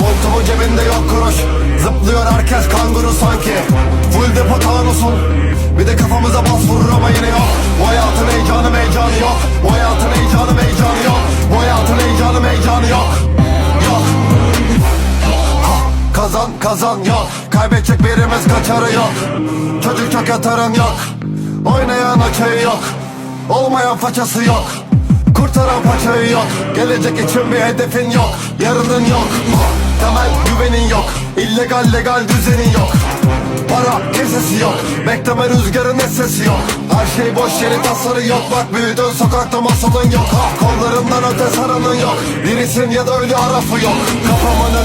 Montumu cebinde yok kuruş. Zıplıyor herkes kanguru sanki. Full depo tanusun Bir de kafamıza bas vurur ama yine yok. Bu hayatın heyecanı heyecanı yok. Bu hayatın heyecanı heyecanı yok. Bu hayatın heyecanı heyecanı yok. Yok. Ha, Kazan kazan yok. Kaybedecek birimiz kaçarı yok. Çocuk çok yatarın yok. Oynayan açığı yok. Olmayan façası yok. Kurtaran paçayı yok. Gelecek için bir hedefin yok. Yarının yok. Temel güvenin yok. İllegal legal düzenin yok. Para kesesi yok. Bekleme rüzgarın sesi yok. Her şey boş yeri tasarı yok. Bak büyüdün sokakta masalın yok. Kollarından öte saranın yok. Dirisin ya da ölü arafı yok. Kafamın